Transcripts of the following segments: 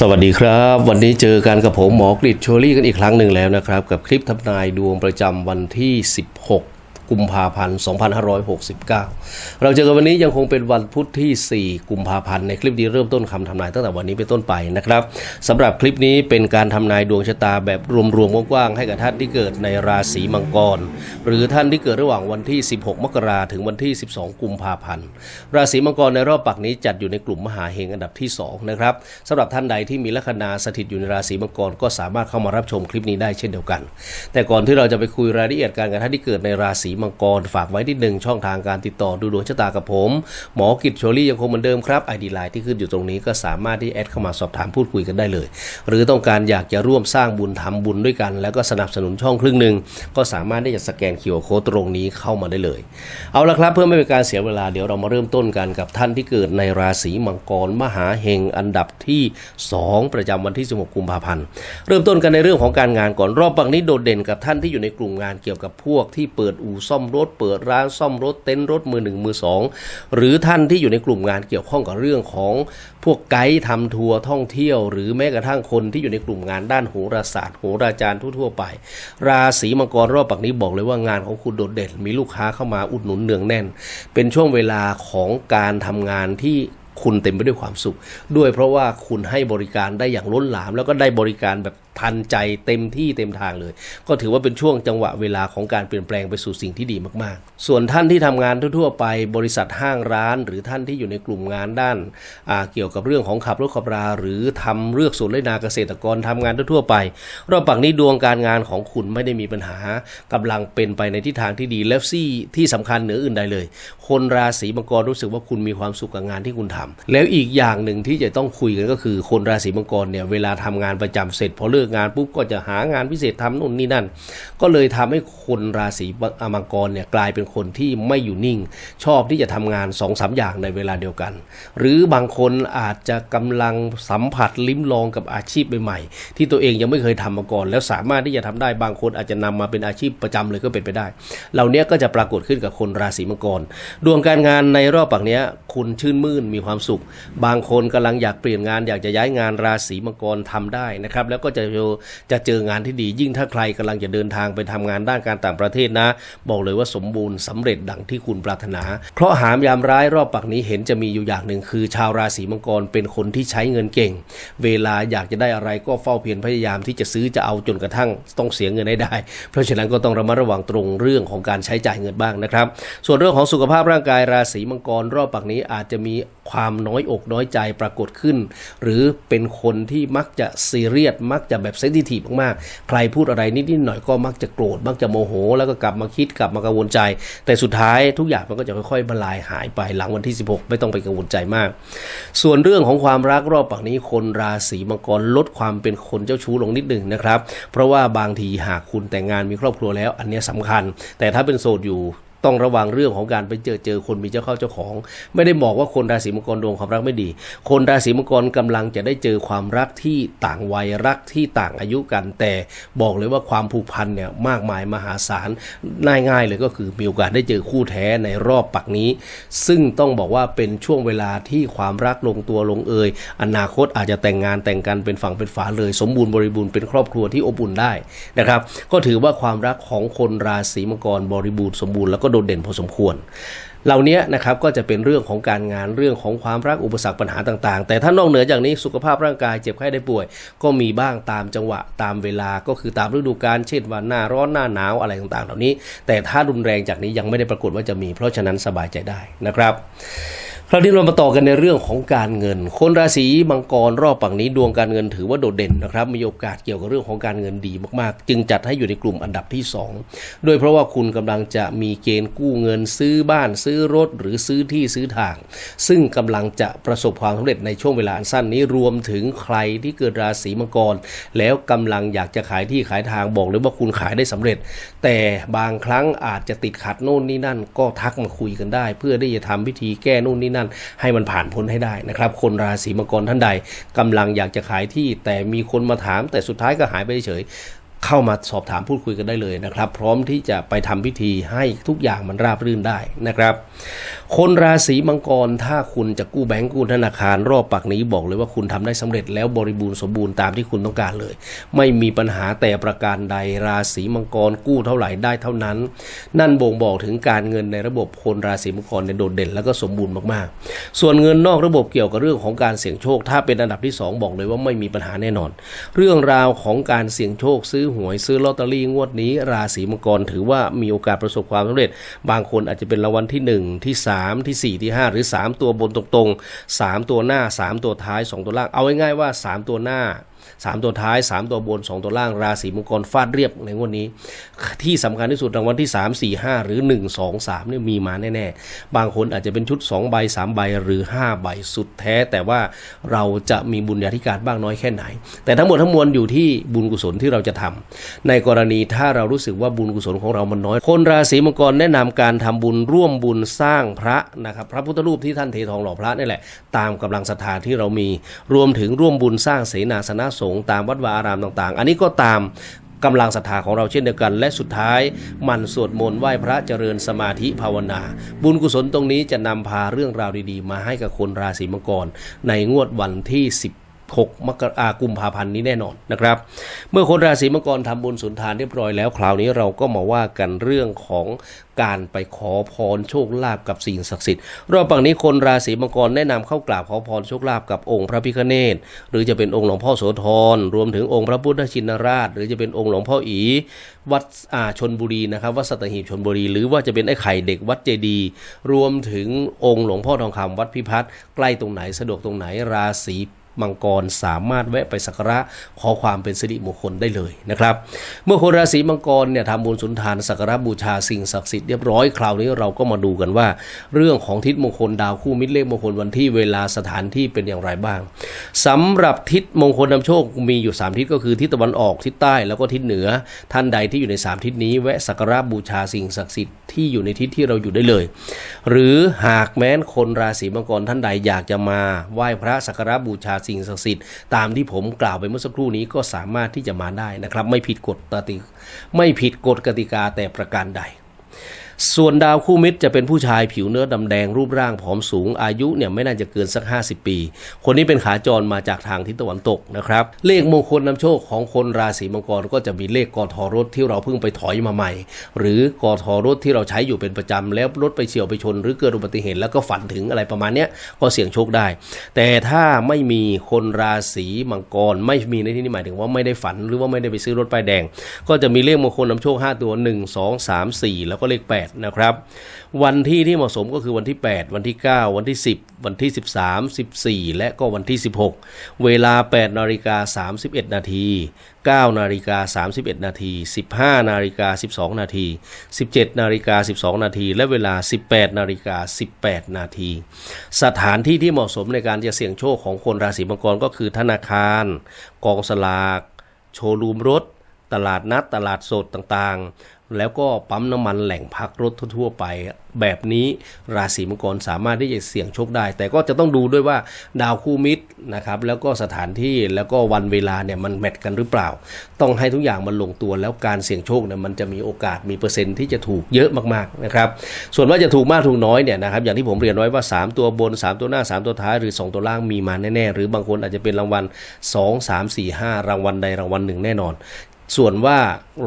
สวัสดีครับ วันนี้เจอกันกับผมหมอกริดโชลี่กันอีกครั้งหนึ่งแล้วนะครับ กับคลิปทำนายดวงประจำวันที่ 16 กุมภาพันธ์ 2569 เราเจอกันวันนี้ยังคงเป็นวันพุธที่ 4 กุมภาพันธ์ในคลิปนี้เริ่มต้นคำทำนายตั้งแต่วันนี้เป็นต้นไปนะครับสำหรับคลิปนี้เป็นการทำนายดวงชะตาแบบรวมๆกว้างๆให้กับท่านที่เกิดในราศีมังกร หรือท่านที่เกิดระหว่างวันที่ 16 มกราถึงวันที่ 12 กุมภาพันธ์ ราศีมังกรในรอบปักนี้จัดอยู่ในกลุ่มมหาเฮงอันดับที่ 2 นะครับสำหรับท่านใดที่มีลัคนาสถิตอยู่ในราศีมังกรก็สามารถเข้ามารับชมคลิปนี้ได้เช่นเดียวกัน แต่ก่อนที่เราจะไปคุยรายละเอียดการกับท่านที่เกิดในราศีมังกรฝากไว้ที่หนึ่งช่องทางการติดต่อดูดวงชะตากับผม หมอกิจโชลี่ยังคงเหมือนเดิมครับไอดีไลน์ที่ขึ้นอยู่ตรงนี้ก็สามารถที่แอดเข้ามาสอบถามพูดคุยกันได้เลย หรือต้องการอยากจะร่วมสร้างบุญทำบุญด้วยกัน แล้วก็สนับสนุนช่องครึ่งหนึ่งก็สามารถที่จะสแกนคิวโค้ดตรงนี้เข้ามาได้เลย เอาละครับเพื่อไม่เป็นการเสียเวลาเดี๋ยวเรามาเริ่มต้นกันกับท่านที่เกิดในราศีมังกรมหาเฮงอันดับที่ 2 ประจำวันที่ 16 กุมภาพันธ์เริ่มต้นกันในเรื่องของการงานก่อนรอบปักนี้โดดเด่นกับท่านที่อยู่ในกลุ่มงานเกี่ยวกับพวกที่เปิดอู่ซ่อมรถเปิดร้านซ่อมรถเต็นท์รถมือหนึ่งมือสองหรือท่านที่อยู่ในกลุ่มงานเกี่ยวข้องกับเรื่องของพวกไกด์ทำทัวร์ท่องเที่ยว หรือแม้กระทั่งคนที่อยู่ในกลุ่มงานด้านโหราศาสตร์โหราจารย์ทั่วๆไป ราศีมังกรรอบปักนี้บอกเลยว่างานของคุณโดดเด่น มีลูกค้าเข้ามาอุดหนุนเนืองแน่น เป็นช่วงเวลาของการทำงานที่คุณเต็มไปด้วยความสุข ด้วยเพราะว่าคุณให้บริการได้อย่างล้นหลาม แล้วก็ได้บริการแบบ ทันใจเต็มที่เต็มทางเลย ก็ถือว่าเป็นช่วงจังหวะเวลาของการเปลี่ยนแปลงไปสู่สิ่งที่ดีมากๆ ส่วนท่านที่ทำงานทั่วๆไปบริษัทห้างร้าน หรือท่านที่อยู่ในกลุ่มงานด้านเกี่ยวกับเรื่องของขับรถขับรา หรือทำเลือกสวนไรนาเกษตรกรทำงานทั่วๆไปรอบปักนี้ดวงการงานของคุณไม่ได้มีปัญหากำลังเป็นไปในทิศทางที่ดีและซี่ที่สำคัญเหนืออื่นใดเลย คนราศีมังกรรู้สึกว่าคุณมีความสุขกับงานที่คุณทำแล้วอีกอย่างหนึ่งที่จะต้องคุยกันก็คือ คนราศีมังกรเนี่ยเวลาทำงานประจำเสร็จพอเลิกงานปุ๊บก็จะหางานพิเศษทำนู่นนี่นั่น ก็เลยทำให้คนราศีมังกรเนี่ยกลายเป็นคนที่ไม่อยู่นิ่ง ชอบที่จะทำงาน2อสาอย่างในเวลาเดียวกัน หรือบางคนอาจจะกำลังสัมผัสลิ้มลองกับอาชีพใหม่ๆที่ตัวเองยังไม่เคยทำมาก่อน แล้วสามารถที่จะทำได้บางคนอาจจะนำมาเป็นอาชีพประจำเลยก็เป็นไปได้ เหล่านี้ก็จะปรากฏขึ้นกับคนราศีมังกรดวงการงานในรอบปักเนี้ยคุณชื่นมื่นมีความสุข บางคนกำลังอยากเปลี่ยนงานอยากจะย้ายงานราศีมังกรทำได้นะครับแล้วก็จะจอจะเจองานที่ดียิ่งถ้าใครกำลังจะเดินทางไปทำงานด้านการต่างประเทศนะ บอกเลยว่าสมบูรณ์สำเร็จดังที่คุณปรารถนา เพราะหามยามร้ายรอบปักนี้เห็นจะมีอยู่อย่างหนึ่งคือ ชาวราศีมังกรเป็นคนที่ใช้เงินเก่ง เวลาอยากจะได้อะไรก็เฝ้าเพียรพยายามที่จะซื้อจะเอาจนกระทั่งต้องเสียเงินให้ได้ เพราะฉะนั้นก็ต้องระมัดระวังตรงเรื่องของการใช้จ่ายเงินบ้างนะครับ ส่วนเรื่องของสุขภาพร่างกายราศีมังกรรอบปักนี้อาจจะมี ความน้อยอกน้อยใจปรากฏขึ้น หรือเป็นคนที่มักจะซีเรียสมักจะแบบเซนซิทีฟมากๆ ใครพูดอะไรนิดๆหน่อยก็มักจะโกรธมักจะโมโห แล้วก็กลับมาคิดกลับมากังวลใจ แต่สุดท้ายทุกอย่างมันก็จะค่อยๆบรรลัยหายไปหลังวันที่ 16 ไม่ต้องไปกังวลใจมาก ส่วนเรื่องของความรักรอบปักนี้คนราศีมังกรลดความเป็นคนเจ้าชู้ลงนิดหนึ่งนะครับ เพราะว่าบางทีหากคุณแต่งงานมีครอบครัวแล้ว อันนี้ยสำคัญ แต่ถ้าเป็นโสดอยู่ ต้องระวังเรื่องของการไปเจอเจอคนมีเจ้าเข้าเจ้าของ ไม่ได้บอกว่าคนราศีมังกรดวงความรักไม่ดี คนราศีมังกรกำลังจะได้เจอความรักที่ต่างวัยรักที่ต่างอายุกัน แต่บอกเลยว่าความผูกพันเนี่ยมากมายมหาศาลง่ายๆเลยก็คือมีโอกาสได้เจอคู่แท้ในรอบปักนี้ ซึ่งต้องบอกว่าเป็นช่วงเวลาที่ความรักลงตัวลงเอยอนาคตอาจจะแต่งงานแต่งกันเป็นฝั่งเป็นฝาเลย สมบูรณ์บริบูรณ์เป็นครอบครัวที่อบอุ่นได้นะครับ ก็ถือว่าความรักของคนราศีมังกรบริบูรณ์สมบูรณ์แล้วก็โดดเด่นพอสมควร เหล่านี้นะครับก็จะเป็นเรื่องของการงานเรื่องของความรักอุปสรรคปัญหาต่าง ๆ แต่ถ้านอกเหนือจากนี้สุขภาพร่างกายเจ็บไข้ได้ป่วย ก็มีบ้างตามจังหวะตามเวลาก็คือตามฤดูกาลเช่นว่าหน้าร้อนหน้าหนาวอะไรต่างๆ เหล่านี้ แต่ถ้ารุนแรงจากนี้ยังไม่ได้ปรากฏว่าจะมี เพราะฉะนั้นสบายใจได้นะครับ คราวนี้เรามาต่อกันในเรื่องของการเงิน คนราศีมังกรรอบปังนี้ดวงการเงินถือว่าโดดเด่นนะครับ มีโอกาสเกี่ยวกับเรื่องของการเงินดีมากๆ จึงจัดให้อยู่ในกลุ่มอันดับที่ 2 โดยเพราะว่าคุณกำลังจะมีเกณฑ์กู้เงินซื้อบ้านซื้อรถ หรือซื้อที่ซื้อทาง ซึ่งกำลังจะประสบความสำเร็จในช่วงเวลาอันสั้นนี้รวมถึงใครที่เกิดราศีมังกร แล้วกำลังอยากจะขายที่ขายทางบอกเลยว่าคุณขายได้สำเร็จ แต่บางครั้งอาจจะติดขัดโน่นนี่นั่น ก็ทักมาคุยกันได้ เพื่อที่จะทำพิธีแก้โน่นนี่นั่น ให้มันผ่านพ้นให้ได้นะครับ คนราศีมังกรท่านใดกำลังอยากจะขายที่แต่มีคนมาถาม แต่สุดท้ายก็หายไปเฉยเข้ามาสอบถามพูดคุยกันได้เลยนะครับ พร้อมที่จะไปทำพิธีให้ทุกอย่างมันราบรื่นได้นะครับคนราศีมังกรถ้าคุณจะกู้แบงก์กู้ธนาคารรอบปักนี้บอกเลยว่าคุณทำได้สำเร็จแล้วบริบูรณ์สมบูรณ์ตามที่คุณต้องการเลย ไม่มีปัญหาแต่ประการใดราศีมังกรกู้เท่าไหร่ได้เท่านั้น นั่นบ่งบอกถึงการเงินในระบบคนราศีมังกรเนี่ยโดดเด่นแล้วก็สมบูรณ์มากๆ ส่วนเงินนอกระบบเกี่ยวกับเรื่องของการเสี่ยงโชค ถ้าเป็นอันดับที่สองบอกเลยว่าไม่มีปัญหาแน่นอน เรื่องราวของการเสี่ยงโชค ซื้อหวยซื้อลอตเตอรี่งวดนี้ ราศีมังกรถือว่ามีโอกาสประสบความสำเร็จ บางคนอาจจะเป็นรางวัลที่หนึ่งที่สามที่สี่ที่ห้าหรือสามตัวบนตรงๆสามตัวหน้าสามตัวท้ายสองตัวล่าง เอาง่ายๆว่าสามตัวหน้า สามตัวท้ายสามตัวบนสองตัวล่างราศีมังกรฟาดเรียบในงวดนี้ ที่สำคัญที่สุดรางวัลที่ 3 4 5 หรือ 1 2 3เนี่ยมีมาแน่ๆ บางคนอาจจะเป็นชุด 2 ใบ 3 ใบหรือ 5 ใบสุดแท้ แต่ว่าเราจะมีบุญญาธิการบ้างน้อยแค่ไหน แต่ทั้งหมดทั้งมวลอยู่ที่บุญกุศลที่เราจะทำในกรณีถ้าเรารู้สึกว่าบุญกุศลของเรามันน้อย คนราศีมังกรแนะนำการทำบุญร่วมบุญสร้างพระนะครับพระพุทธรูปที่ท่านเททองหล่อพระนี่แหละ ตามกำลังศรัทธาที่เรามีรวมถึงร่วมบุญสร้างเสนาสนะสงฆ์ตามวัดวาอารามต่างๆ อันนี้ก็ตามกำลังศรัทธาของเราเช่นเดียวกัน และสุดท้ายมันสวดมนต์ไหว้พระเจริญสมาธิภาวนา บุญกุศลตรงนี้จะนำพาเรื่องราวดีๆ มาให้กับคนราศีมังกรในงวดวันที่ 16 มกรากุมภาพันธ์นี้แน่นอนนะครับ เมื่อคนราศีมังกรทำบุญสุนทานเรียบร้อยแล้ว คราวนี้เราก็มาว่ากันเรื่องของการไปขอพรโชคลาภกับสิ่งศักดิ์สิทธิ์รอบฝั่งนี้คนราศีมังกรแนะนำเข้ากราบขอพรโชคลาภกับองค์พระพิฆเนศหรือจะเป็นองค์หลวงพ่อโสธรรวมถึงองค์พระพุทธชินราช หรือจะเป็นองค์หลวงพ่ออี วัดอาชนบุรีนะครับวัดสัตหีบชนบุรี หรือว่าจะเป็นไอ้ไข่เด็กวัดเจดีย์รวมถึงองค์หลวงพ่อทองคำวัดพิพัฒน์ใกล้ตรงไหนสะดวกตรงไหนราศี มังกรสามารถแวะไปสักการะขอความเป็นสิริมงคลได้เลยนะครับ เมื่อคนราศีมังกรเนี่ยทำบุญสุนทานสักการะบูชาสิ่งศักดิ์สิทธิ์เรียบร้อยคราวนี้เราก็มาดูกันว่า เรื่องของทิศมงคลดาวคู่มิตรเลขมงคลวันที่เวลาสถานที่เป็นอย่างไรบ้างสำหรับทิศมงคลนำโชคมีอยู่ 3 ทิศก็คือทิศตะวันออกทิศใต้แล้วก็ทิศเหนือ ท่านใดที่อยู่ใน 3 ทิศนี้แวะสักการะบูชาสิ่งศักดิ์สิทธิ์ที่อยู่ในทิศที่เราอยู่ได้เลย หรือหากแม้นคนราศีมังกรท่านใดอยากจะมาไหว้พระสักการะบูชาสิ่งศักดิ์สิทธิ์ตามที่ผมกล่าวไปเมื่อสักครู่นี้ก็สามารถที่จะมาได้นะครับ ไม่ผิดกฎตติไม่ผิดกฎกติกาแต่ประการใด ส่วนดาวคู่มิตรจะเป็นผู้ชายผิวเนื้อดำแดงรูปร่างผอมสูงอายุเนี่ยไม่น่าจะเกินสัก 50 ปี คนนี้เป็นขาจรมาจากทางทิศตะวันตกนะครับ เลขมงคลนำโชคของคนราศีมังกรก็จะมีเลขกอทอรถที่เราเพิ่งไปถอยมาใหม่ หรือกอทอรถที่เราใช้อยู่เป็นประจำแล้วรถไปเฉียวไปชน หรือเกิดอุบัติเหตุแล้วก็ฝันถึงอะไรประมาณเนี้ยก็เสี่ยงโชคได้ แต่ถ้าไม่มีคนราศีมังกรไม่มีในที่นี้หมายถึงว่าไม่ได้ฝันหรือว่าไม่ได้ไปซื้อรถป้ายแดง ก็จะมีเลขมงคลนำโชค 5 ตัว 1 2 3 4 แล้วก็เลข 8นะครับ วันที่ที่เหมาะสมก็คือวันที่ 8 วันที่ 9 วันที่ 10 วันที่ 13 14 และก็วันที่ 16 เวลา 8 นาฬิกา 31 นาที 9 นาฬิกา 31 นาที 15 นาฬิกา 12 นาที 17 นาฬิกา 12 นาที และเวลา 18 นาฬิกา 18 นาที สถานที่ที่เหมาะสมในการจะเสี่ยงโชคของคนราศีมังกรก็คือธนาคาร กองสลาก โชว์รูมรถ ตลาดนัด ตลาดสดต่างๆ แล้วก็ปั๊มน้ำมันแหล่งพักรถทั่วๆไป แบบนี้ราศีมังกรสามารถที่จะเสี่ยงโชคได้ แต่ก็จะต้องดูด้วยว่าดาวคู่มิตรนะครับแล้วก็สถานที่แล้วก็วันเวลาเนี่ยมันแมทกันหรือเปล่า ต้องให้ทุกอย่างมันลงตัวแล้วการเสี่ยงโชคเนี่ยมันจะมีโอกาสมีเปอร์เซ็นต์ที่จะถูกเยอะมากๆนะครับส่วนว่าจะถูกมากถูกน้อยเนี่ยนะครับอย่างที่ผมเรียนไว้ว่า 3 ตัวบน 3 ตัวหน้า 3 ตัวท้ายหรือ 2 ตัวล่างมีมาแน่ๆ หรือบางคนอาจจะเป็นรางวัล 2 3 4 5 รางวัลใดรางวัลหนึ่งแน่นอน ส่วนว่า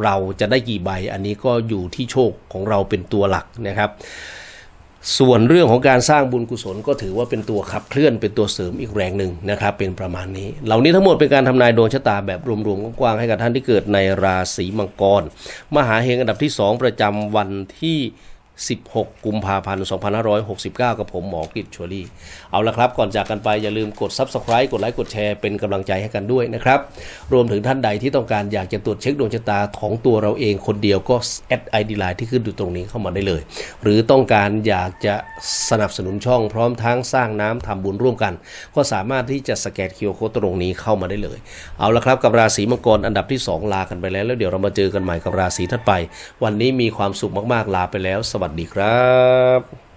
เราจะได้กี่ใบอันนี้ก็อยู่ที่โชคของเราเป็นตัวหลักนะครับ ส่วนเรื่องของการสร้างบุญกุศลก็ถือว่าเป็นตัวขับเคลื่อนเป็นตัวเสริมอีกแรงหนึ่งนะครับ เป็นประมาณนี้ เหล่านี้ทั้งหมดเป็นการทำนายดวงชะตาแบบรวมๆกว้างๆให้กับท่านที่เกิดในราศีมังกร มหาเฮงอันดับที่ 2 ประจำวันที่ 16 กุมภาพันธ์ 2569 กับผมหมอกฤษชัวรี่ เอาละครับ ก่อนจากกันไปอย่าลืมกด Subscribe กดไลค์ กดแชร์ เป็นกำลังใจให้กันด้วยนะครับ รวมถึงท่านใดที่ต้องการอยากจะตรวจเช็คดวงชะตาของตัวเราเองคนเดียวก็แอดไอดีไลน์ที่ขึ้นอยู่ตรงนี้เข้ามาได้เลย หรือต้องการอยากจะสนับสนุนช่องพร้อมทั้งสร้างน้ำทำบุญร่วมกัน ก็สามารถที่จะสแกนคิวโคตรงนี้เข้ามาได้เลย เอาละครับกับราศีมังกรอันดับที่ 2 ลากันไปแล้วแล้วเดี๋ยวเรามาเจอกันใหม่กับราศีถัดไป วันนี้มีความสุขมากๆลาไปแล้วสวัสดีครับ